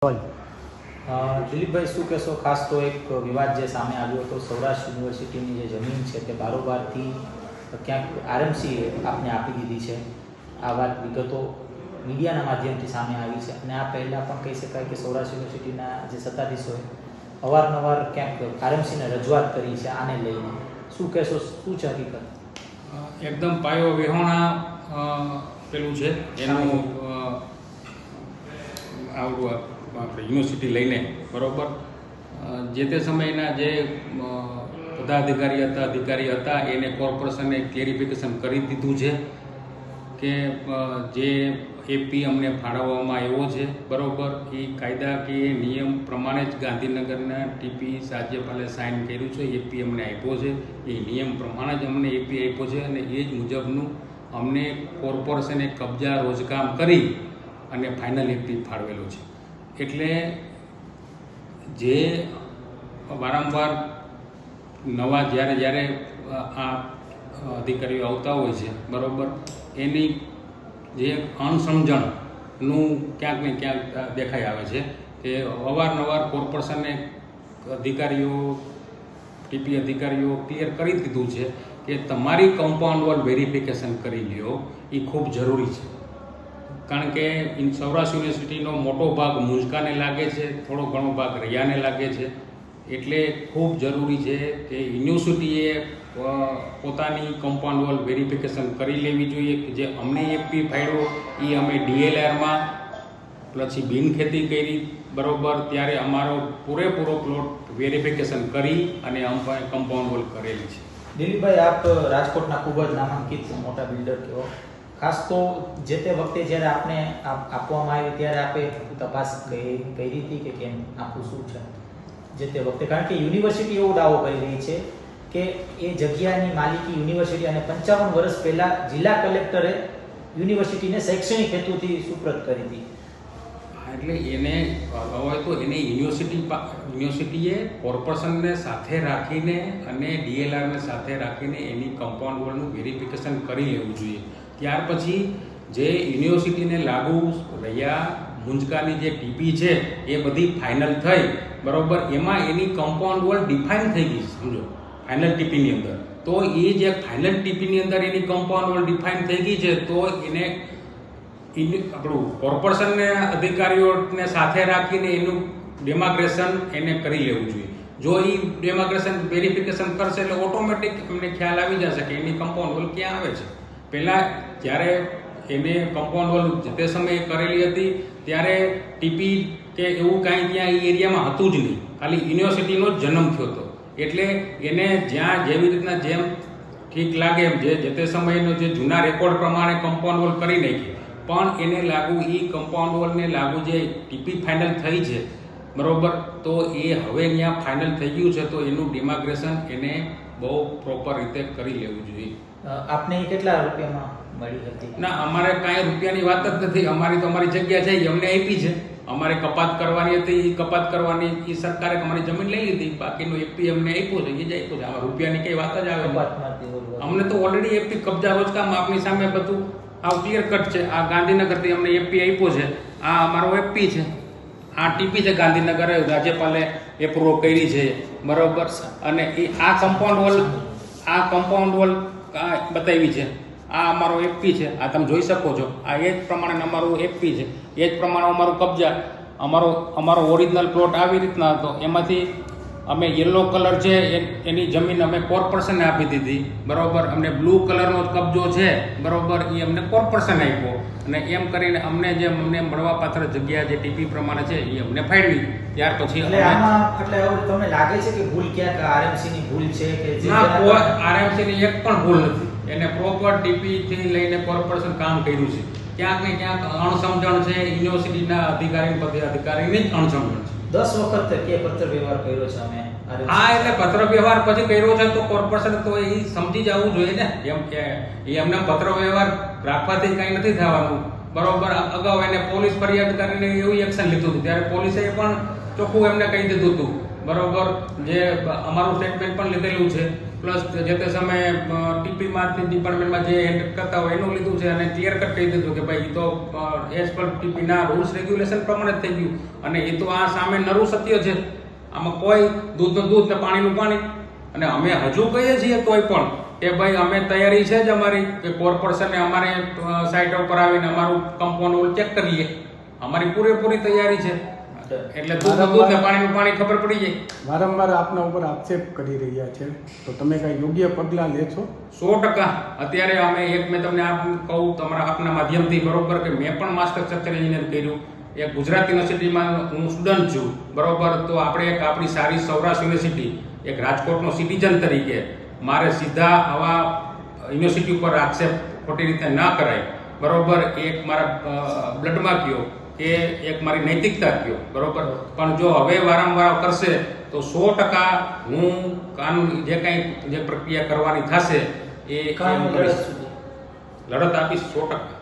દિલીપભાઈ, શું કહેશો? ખાસ તો એક વિવાદ જે સામે આવ્યો હતો, સૌરાષ્ટ્ર યુનિવર્સિટીની જે જમીન છે તે બારોબારથી ક્યાંક આરએમસીએ આપને આપી દીધી છે. આ વાત વિગતો મીડિયાના માધ્યમથી સામે આવી છે. અને આ પહેલાં પણ કહી શકાય કે સૌરાષ્ટ્ર યુનિવર્સિટીના જે સત્તાધીશોએ અવારનવાર ક્યાંક આરએમસીને રજૂઆત કરી છે આને લઈને. શું કહેશો? શું છે હકીકત? એકદમ પાયો વિહોણા પેલું છે, એનું આવડું આપણે યુનિવર્સિટી લઈને, બરાબર? જે તે સમયના જે પદાધિકારી હતા, અધિકારી હતા, એને કોર્પોરેશને ક્લેરિફિકેશન કરી દીધું છે કે જે એપી અમને ફાળવવામાં આવ્યો છે, બરાબર? એ કાયદાકીય નિયમ પ્રમાણે જ ગાંધીનગરના ટીપી રાજ્યપાલે સાઇન કર્યું છે એપી અમને આપ્યો છે. એ નિયમ પ્રમાણે જ અમને એપી આપ્યો છે અને એ જ મુજબનું અમને કોર્પોરેશને કબજા રોજકામ કરી અને ફાઇનલ એપી ફાળવેલો છે. એટલે જે વારંવાર નવા જ્યારે જ્યારે આ અધિકારીઓ આવતા હોય છે, બરાબર, એની જે અણસમજણનું ક્યાંક ને ક્યાંક દેખાઈ આવે છે કે અવારનવાર કોર્પોરેશનને અધિકારીઓ, ટીપી અધિકારીઓ ક્લિયર કરી દીધું છે કે તમારી કમ્પાઉન્ડ વોલ વેરિફિકેશન કરી લ્યો એ ખૂબ જરૂરી છે. કારણ કે સૌરાષ્ટ્ર યુનિવર્સિટીનો મોટો ભાગ મુંજકાને લાગે છે, થોડો ઘણો ભાગ રૈયાને લાગે છે. એટલે ખૂબ જરૂરી છે કે યુનિવર્સિટીએ પોતાની કમ્પાઉન્ડ વોલ વેરિફિકેશન કરી લેવી જોઈએ કે જે અમને એપી ફાળ્યો, એ અમે ડીએલઆરમાં પછી બિનખેતી કરી, બરોબર, ત્યારે અમારો પૂરેપૂરો પ્લોટ વેરિફિકેશન કરી અને અમે કમ્પાઉન્ડ વોલ કરેલી છે. દિલીપભાઈ, આપ રાજકોટના ખૂબ જ નામાંકિત મોટા બિલ્ડર કહો ખાસ તો જે તે વખતે જ્યારે આપને આપ- આપવામાં આવ્યું ત્યારે આપે તપાસ કરી હતી કે કેમ આપવું શું છે? જે તે વખતે, કારણ કે યુનિવર્સિટી એવો દાવો કરી રહી છે કે એ જગ્યાની માલિકી યુનિવર્સિટી અને પંચાવન વર્ષ પહેલા જિલ્લા કલેક્ટરે યુનિવર્સિટીને શૈક્ષણિક હેતુથી સુપ્રત કરી હતી. એટલે એને હોય તો એને યુનિવર્સિટી યુનિવર્સિટીએ કોર્પોરેશનને સાથે રાખીને અને ડીએલઆરને સાથે રાખીને એની કમ્પાઉન્ડ વોલનું વેરિફિકેશન કરી લેવું જોઈએ. ત્યાર પછી જે યુનિવર્સિટીને લાગુ રહ્યા મુંજકાની જે ટીપી છે, એ બધી ફાઇનલ થઈ. બરાબર, એમાં એની કમ્પાઉન્ડ વોલ ડિફાઇન થઈ ગઈ સમજો. ફાઇનલ ટીપીની અંદર. તો એ જે ફાઇનલ ટીપીની અંદર એની કમ્પાઉન્ડ વોલ ડિફાઇન થઈ ગઈ છે, તો એને આપણું કોર્પોરેશનને અધિકારીઓને સાથે રાખીને એનું ડેમાગ્રેશન એને કરી લેવું જોઈએ. જો એ ડેમાગ્રેશન વેરિફિકેશન કરશે એટલે ઓટોમેટિક એમને ખ્યાલ આવી જશે કે એની કમ્પાઉન્ડ વોલ ક્યાં આવે છે. પહેલાં જ્યારે એને કમ્પાઉન્ડ વોલ તે સમયે કરેલી હતી, ત્યારે ટીપી કે એવું કાંઈ ત્યાં એ એરિયામાં હતું જ નહીં. ખાલી યુનિવર્સિટીનો જ જન્મ થયો હતો. એટલે એને જ્યાં જેવી રીતના જેમ ઠીક લાગે એમ જે જે તે સમયનો જે જૂના રેકોર્ડ પ્રમાણે કમ્પાઉન્ડ વોલ કરી નાખી પણ એને લાગુ એ કમ્પાઉન્ડ વોલને લાગુ જે ટીપી ફાઇનલ થઈ છે, બરોબર, તો એ હવે અહીંયા ફાઇનલ થઈ ગયું છે, તો એનું ડિમાગ્રેશન એને બહુ પ્રોપર રીતે કરી લેવું જોઈએ. આપને કેટલા રૂપિયામાં મળી હતી? ના અમારે કાંઈ રૂપિયાની વાત જ નથી. અમારી તો અમારી જગ્યા છે અમને આપી છે. અમારે કપાત કરવાની હતી એ કપાત કરવાની એ સરકારે અમારી જમીન લઈ લીધી. બાકીનું એપી અમને આપ્યું છે એ જ આપ્યું છે. આમાં રૂપિયાની કઈ વાત જ આવે અમને તો ઓલરેડી એપી કબજા રોજકામ આપની સામે બધું આ ક્લિયર કટ છે. આ ગાંધીનગરથી અમને એપી આપ્યો છે. આ અમારો એપી છે. આ ટીપી છે ગાંધીનગર રાજ્યપાલે એપ્રુવ કરી છે, બરોબર અને એ આ કમ્પાઉન્ડ વોલ આ કમ્પાઉન્ડ વોલ બતાવી છે. આ અમારો એપી છે. આ તમે જોઈ શકો છો. આ એ જ પ્રમાણે અમારું એપી છે. એ જ પ્રમાણે અમારું કબજા. અમારો અમારો ઓરિજિનલ પ્લોટ આવી રીતના હતો. એમાંથી અમે યલો કલર છે એની જમીન અમે કોર્પોરેશનને આપી દીધી. બરોબર? અમને બ્લુ કલરનો કબજો છે. બરોબર? એ અમને કોર્પોરેશન આપ્યો. અને એમ કરીને અમને જે અમને મળવાપાત્ર જગ્યા જે ટીપી પ્રમાણે છે એ અમને ફાળવી. ત્યાર પછી એટલે આમાં એટલે તમને લાગે છે કે ભૂલ ક્યાંક આરએમસી ની ભૂલ છે કે જે આરએમસી ની એક પણ ભૂલ નથી. એને પ્રોપર ટીપી થી લઈને કોર્પોરેશન કામ કર્યું છે. ક્યાંક ને ક્યાંક અણસમજણ છે યુનિવર્સિટીના અધિકારી પદે અધિકારીની જ અણસમજણ છે. દસ વખત કે પત્ર વ્યવહાર કર્યો છે અમે. હા, એટલે પત્ર વ્યવહાર પછી કર્યો છે તો કોર્પોરેશન તો એ સમજી જવું જોઈએ ને. એમ કે એમને પત્ર વ્યવહાર રાખવાથી કંઈ નથી થવાનું. બરોબર, અગાઉ એને પોલીસ ફરિયાદ કરીને એવું એક્શન લીધું હતું. ત્યારે પોલીસે પણ ચોખ્ખું એમને કહી દીધું હતું. બરોબર, જે અમારું સ્ટેટમેન્ટ પણ લીધેલું છે. પ્લસ જે તે સમયે ટીપી માંથી ડિપાર્ટમેન્ટમાં જે હેન્ડ કરતા હોય એનું લીધું છે અને ક્લિયર કટ કહી દીધું કે ભાઈ એ તો એઝ પર ટીપીના રૂલ્સ રેગ્યુલેશન પ્રમાણે થઈ ગયું. અને એ તો આ સામે નરું સત્ય છે. આમાં કોઈ દૂધનું દૂધ ને પાણીનું પાણી. અને અમે હજુ કહીએ છીએ તોય પણ કે ભાઈ અમે તૈયારી છે જ અમારી કે કોર્પોરેશનને અમારે સાઇટ ઉપર આવીને અમારું કમ્પાઉન્ડ ચેક કરીએ અમારી પૂરેપૂરી તૈયારી છે. એટલે દૂધનું દૂધ ને પાણીનું પાણી ખબર પડી જાય. વારંવાર આપના ઉપર આક્ષેપ કરી રહ્યા છે. તો તમે કઈ યોગ્ય પગલાં લેશો? સો ટકા. અત્યારે અમે એક મેં તમને આપ કહું તમારા આપના માધ્યમથી બરોબર કે મેં પણ માસ્ટર સ્ટ્રક્ચર એન્જિનિયર કર્યું. એક ગુજરાત યુનિવર્સિટીમાં હું સ્ટુડન્ટ છું. બરોબર તો આપણે એક આપણી સારી સૌરાષ્ટ્ર યુનિવર્સિટી એક રાજકોટનો સિટીઝન તરીકે મારે સીધા આવા યુનિવર્સિટી ઉપર આક્ષેપ ખોટી રીતે ના કરાય. બરોબર એક મારા બ્લડમાં કયો કે એક મારી નૈતિકતા કયો બરોબર? પણ જો હવે વારંવાર કરશે તો સો ટકા હું કાનૂન જે કાંઈ જે પ્રક્રિયા કરવાની થશે એ એ લડત આપીશ સો ટકા.